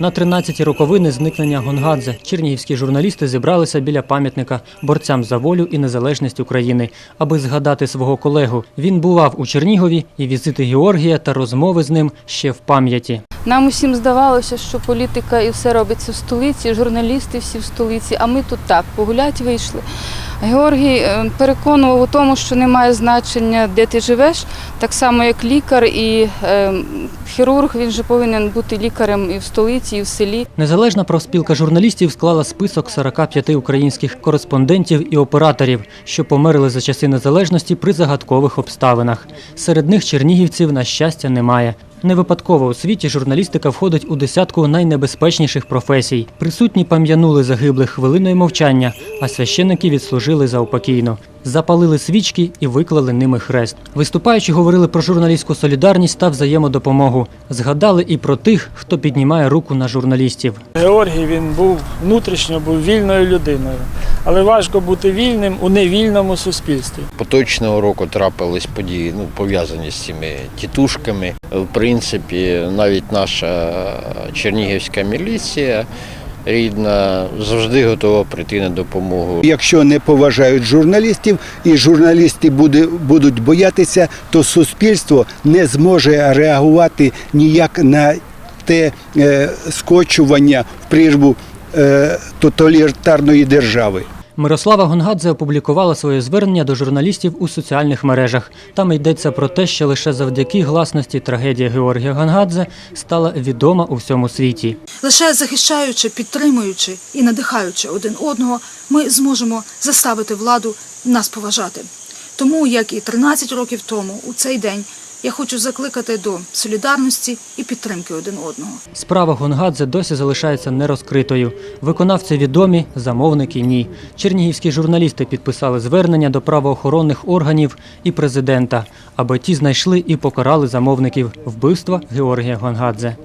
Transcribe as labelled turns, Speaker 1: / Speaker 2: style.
Speaker 1: На 13-ті роковини зникнення Гонгадзе чернігівські журналісти зібралися біля пам'ятника борцям за волю і незалежність України, аби згадати свого колегу. Він бував у Чернігові, і візити Георгія та розмови з ним ще в пам'яті.
Speaker 2: Нам усім здавалося, що політика і все робиться в столиці, журналісти всі в столиці, а ми тут так погулять вийшли. Георгій е, переконував у тому, що немає значення, де ти живеш, так само як лікар і е, хірург, він же повинен бути лікарем і в столиці, і в селі.
Speaker 1: Незалежна профспілка журналістів склала список 45 українських кореспондентів і операторів, що померли за часи незалежності при загадкових обставинах. Серед них чернігівців, на щастя, немає. Не випадково у світі журналістика входить у десятку найнебезпечніших професій. Присутні пам'янули загиблих хвилиною мовчання, а священники відслужили заупокійно. Запалили свічки і виклали ними хрест. Виступаючи, говорили про журналістську солідарність та взаємодопомогу. Згадали і про тих, хто піднімає руку на журналістів.
Speaker 3: Георгій він був внутрішньо був вільною людиною, але важко бути вільним у невільному суспільстві.
Speaker 4: Поточного року трапились події, ну пов'язані з цими тітушками. В принципі, навіть наша чернігівська міліція рідна завжди готова прийти на допомогу.
Speaker 5: Якщо не поважають журналістів і журналісти будуть боятися, то суспільство не зможе реагувати ніяк на те е, скочування в прірву е, тоталітарної держави.
Speaker 1: Мирослава Гонгадзе опублікувала своє звернення до журналістів у соціальних мережах. Там йдеться про те, що лише завдяки гласності трагедія Георгія Гонгадзе стала відома у всьому світі.
Speaker 6: Лише захищаючи, підтримуючи і надихаючи один одного, ми зможемо заставити владу нас поважати. Тому, як і 13 років тому, у цей день я хочу закликати до солідарності і підтримки один одного.
Speaker 1: Справа Гонгадзе досі залишається нерозкритою. Виконавці відомі, замовники ні. Чернігівські журналісти підписали звернення до правоохоронних органів і президента, аби ті знайшли і покарали замовників вбивства Георгія Гонгадзе.